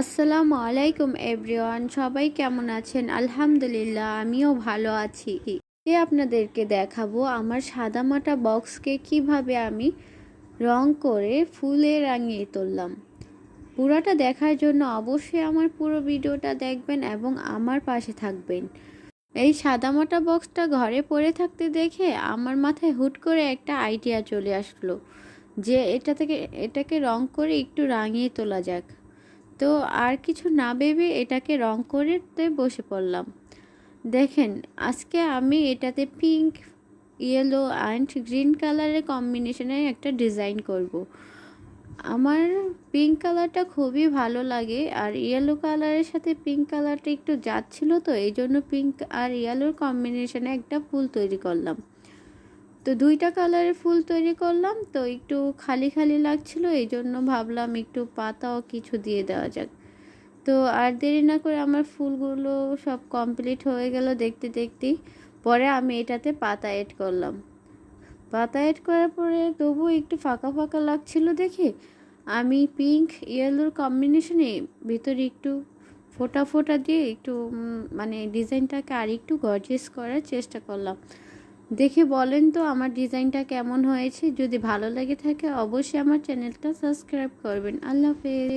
আসসালামু আলাইকুম এভরিওয়ান, সবাই কেমন আছেন? আলহামদুলিল্লাহ, আমিও ভালো আছি। এ আপনাদেরকে দেখাবো আমার সাদামাটা বক্সকে কীভাবে আমি রং করে ফুলে রাঙিয়ে তুললাম। পুরোটা দেখার জন্য অবশ্যই আমার পুরো ভিডিওটা দেখবেন এবং আমার পাশে থাকবেন। এই সাদামাটা বক্সটা ঘরে পড়ে থাকতে দেখে আমার মাথায় হুট করে একটা আইডিয়া চলে আসলো যে এটা থেকে, এটাকে রং করে একটু রাঙিয়ে তোলা যাক। তো আর কিছু না ভেবে এটাকে রং করতে বসে পড়লাম দেখেন, আজকে আমি এটাতে পিঙ্ক ইয়েলো অ্যান্ড গ্রিন কালারের কম্বিনেশনে একটা ডিজাইন করব। আমার পিঙ্ক কালারটা খুবই ভালো লাগে আর ইয়েলো কালারের সাথে পিঙ্ক কালারটা একটু যাচ্ছিল তো এই জন্য পিঙ্ক আর ইয়েলোর কম্বিনেশনে একটা ফুল তৈরি করলাম তো দুইটা কালারের ফুল তৈরি করলাম, তো একটু খালি খালি লাগছিল এই জন্য ভাবলাম একটু পাতাও কিছু দিয়ে দেওয়া যাক। তো আর দেরি না করে আমার ফুলগুলো সব কমপ্লিট হয়ে গেল দেখতে দেখতেই। পরে আমি এটাতে পাতা এড করলাম। পাতা এড করার পরে তবুও একটু ফাঁকা ফাঁকা লাগছিল দেখে, আমি পিঙ্ক ইয়েলোর কম্বিনেশনে ভিতরে একটু ফোটা ফোটা দিয়ে একটু মানে ডিজাইনটাকে আর একটু গর্জিয়াস করার চেষ্টা করলাম। দেখে বলেন তো আমার ডিজাইনটা কেমন হয়েছে। যদি ভালো লেগে থাকে অবশ্যই আমার চ্যানেলটা সাবস্ক্রাইব করবেন। আল্লাহ হাফেজ।